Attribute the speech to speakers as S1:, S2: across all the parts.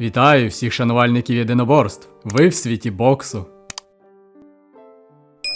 S1: Вітаю всіх шанувальників єдиноборств. Ви в світі боксу.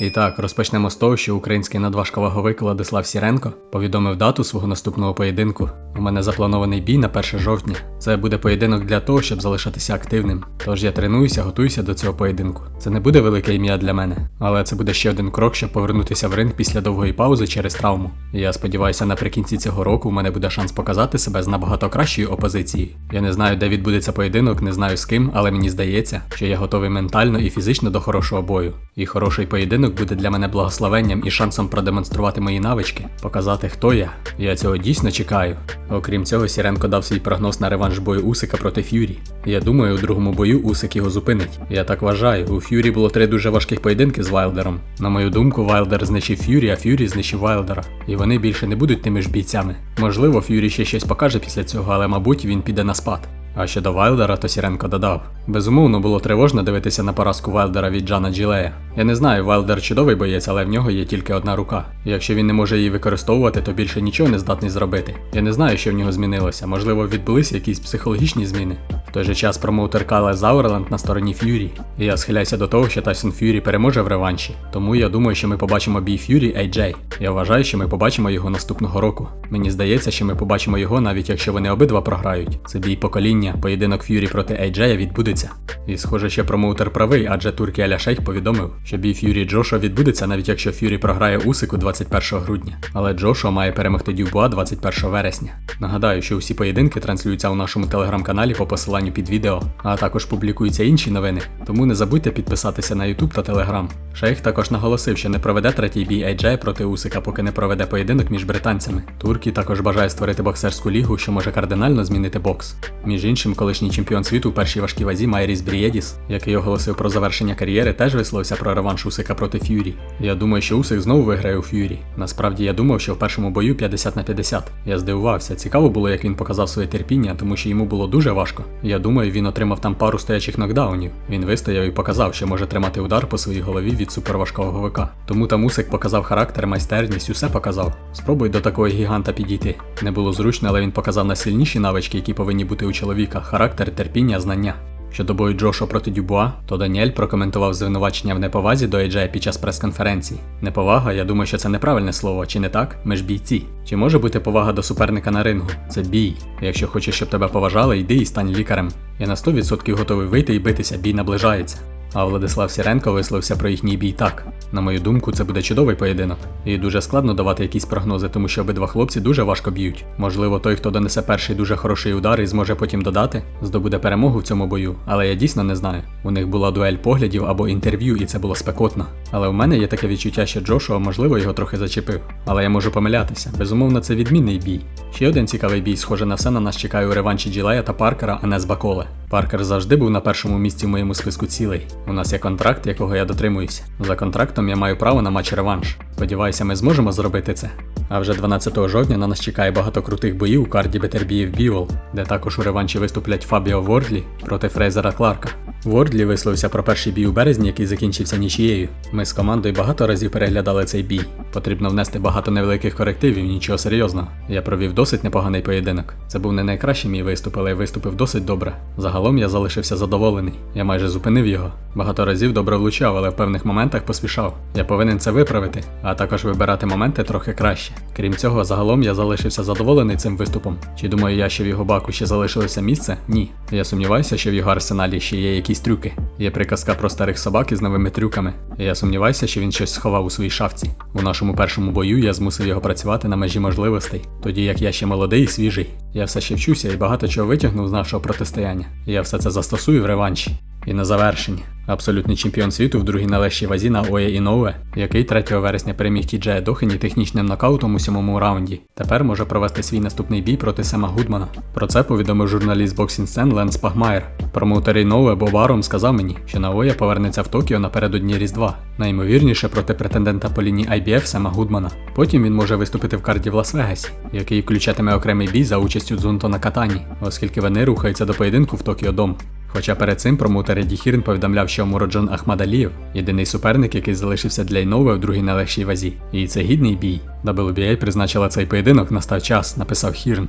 S1: І так, розпочнемо з того, що український надважковаговик Владислав Сіренко повідомив дату свого наступного поєдинку. У мене запланований бій на 1 жовтня. Це буде поєдинок для того, щоб залишатися активним. Тож я тренуюся, готуюся до цього поєдинку. Це не буде велике ім'я для мене, але це буде ще один крок, щоб повернутися в ринг після довгої паузи через травму. Я сподіваюся, наприкінці цього року у мене буде шанс показати себе з набагато кращою опозицією. Я не знаю, де відбудеться поєдинок, не знаю з ким, але мені здається, що я готовий ментально і фізично до хорошого бою. І хороший поєдинок буде для мене благословенням і шансом продемонструвати мої навички, показати, хто я. Я цього дійсно чекаю. Окрім цього, Сіренко дав свій прогноз на реванш бою Усика проти Ф'юрі. Я думаю, у другому бою Усик його зупинить. Я так вважаю. У Ф'юрі було три дуже важких поєдинки з Вайлдером. На мою думку, Вайлдер знищив Ф'юрі, а Ф'юрі знищив Вайлдера. І вони більше не будуть тими ж бійцями. Можливо, Ф'юрі ще щось покаже після цього, але мабуть він піде на спад. А щодо Вайлдера, то Сіренко додав. Безумовно, було тривожно дивитися на поразку Вайлдера від Джана Джілея. Я не знаю, Вайлдер чудовий боєць, але в нього є тільки одна рука. Якщо він не може її використовувати, то більше нічого не здатний зробити. Я не знаю, що в нього змінилося. Можливо, відбулися якісь психологічні зміни. В той же час промоутер Кале Зауерленд на стороні Ф'юрі. Я схиляюся до того, що Тайсон Ф'юрі переможе в реванші. Тому я думаю, що ми побачимо бій Ф'юрі AJ. Я вважаю, що ми побачимо його наступного року. Мені здається, що ми побачимо його, навіть якщо вони обидва програють. Це бій покоління, поєдинок Ф'юрі проти AJ відбудеться. І схоже, що промоутер правий, адже Туркі Аля Шейх повідомив, що бій Ф'юрі Джошуа відбудеться, навіть якщо Ф'юрі програє Усику 21 грудня. Але Джошуа має перемогти Дюбуа 21 вересня. Нагадаю, що усі поєдинки транслюються у нашому телеграм-каналі по посиланню під відео, а також публікуються інші новини. Тому не забудьте підписатися на YouTube та Telegram. Шейх також наголосив, що не проведе третій бій AJ проти Усика, поки не проведе поєдинок між британцями. Туркі також бажає створити боксерську лігу, що може кардинально змінити бокс. Між іншим, колишній чемпіон світу у першій важкій вазі Майріс Брієдіс, який оголосив про завершення кар'єри, теж висловився про реванш Усика проти Ф'юрі. Я думаю, що Усик знову виграє у Ф'юрі. Насправді я думав, що в першому бою 50 на 50. Я здивувався. Цікаво було, як він показав своє терпіння, тому що йому було дуже важко. Я думаю, він отримав там пару стоячих нокдаунів. Він вистояв і показав, що може тримати удар по своїй голові від суперважкого ВК. Тому там Усик показав характер, майстерність, усе показав. Спробуй до такого гіганта підійти. Не було зручно, але він показав найсильніші навички, які повинні бути у чоловіка: характер, терпіння, знання. Щодо бою Джошо проти Дюбуа, то Даніель прокоментував звинувачення в неповазі до AJ під час прес-конференції. Неповага, я думаю, що це неправильне слово, чи не так? Ми ж бійці. Чи може бути повага до суперника на рингу? Це бій. Якщо хочеш, щоб тебе поважали, йди і стань лікарем. Я на 100% готовий вийти і битися, бій наближається. А Владислав Сіренко висловився про їхній бій так. На мою думку, це буде чудовий поєдинок. І дуже складно давати якісь прогнози, тому що обидва хлопці дуже важко б'ють. Можливо, той, хто донесе перший дуже хороший удар і зможе потім додати, здобуде перемогу в цьому бою. Але я дійсно не знаю. У них була дуель поглядів або інтерв'ю, і це було спекотно. Але в мене є таке відчуття, що Джошуа, можливо, його трохи зачепив. Але я можу помилятися. Безумовно, це відмінний бій. Ще один цікавий бій, схоже на все на нас чекає у реванші Джилея та Паркера, а не з Баколе. Паркер завжди був на першому місці в моєму списку цілей. У нас є контракт, якого я дотримуюся. За контрактом я маю право на матч реванш. Сподіваюся, ми зможемо зробити це. А вже 12 жовтня на нас чекає багато крутих боїв у карді Бетербіїв Бівол, де також у реванші виступлять Фабіо Вордлі проти Фрейзера Кларка. Вордлі висловився про перший бій у березні, який закінчився нічією. Ми з командою багато разів переглядали цей бій. Потрібно внести багато невеликих корективів, нічого серйозного. Я провів досить непоганий поєдинок. Це був не найкращий мій виступ, але я виступив досить добре. Загалом я залишився задоволений. Я майже зупинив його. Багато разів добре влучав, але в певних моментах поспішав. Я повинен це виправити, а також вибирати моменти трохи краще. Крім цього, загалом я залишився задоволений цим виступом. Чи думаю я, що в його баку ще залишилося місце? Ні. Я сумніваюся, що в його арсеналі ще є якісь трюки. Є приказка про старих собак із новими трюками. Я сумніваюся, що він щось сховав у своїй шафці. У нашому першому бою я змусив його працювати на межі можливостей, тоді як я ще молодий і свіжий. Я все ще вчуся і багато чого витягнув з нашого протистояння. Я все це застосую в реванші. І на завершення. Абсолютний чемпіон світу в другій належчій вазі на Оє Інове, який 3 вересня переміг Тіджея Дохені технічним нокаутом у сьомому раунді. Тепер може провести свій наступний бій проти Сема Гудмана. Про це повідомив журналіст Scene Ленс Пагмайер. Промоутер Інове Боб Аром сказав мені, що Наоя повернеться в Токіо напередодні Різдва, найімовірніше проти претендента по лінії IBF Сема Гудмана. Потім він може виступити в карді в Лас-Вегасі, який включатиме окремий бій за участю Дзунто Накатані, оскільки вони рухаються до поєдинку в Токіо Дом. Хоча перед цим промоутер Еді Хірн повідомляв, що Муроджон Ахмадалієв єдиний суперник, який залишився для Інове в другій найлегшій вазі. І це гідний бій. WBA призначила цей поєдинок, настав час, написав Хірн.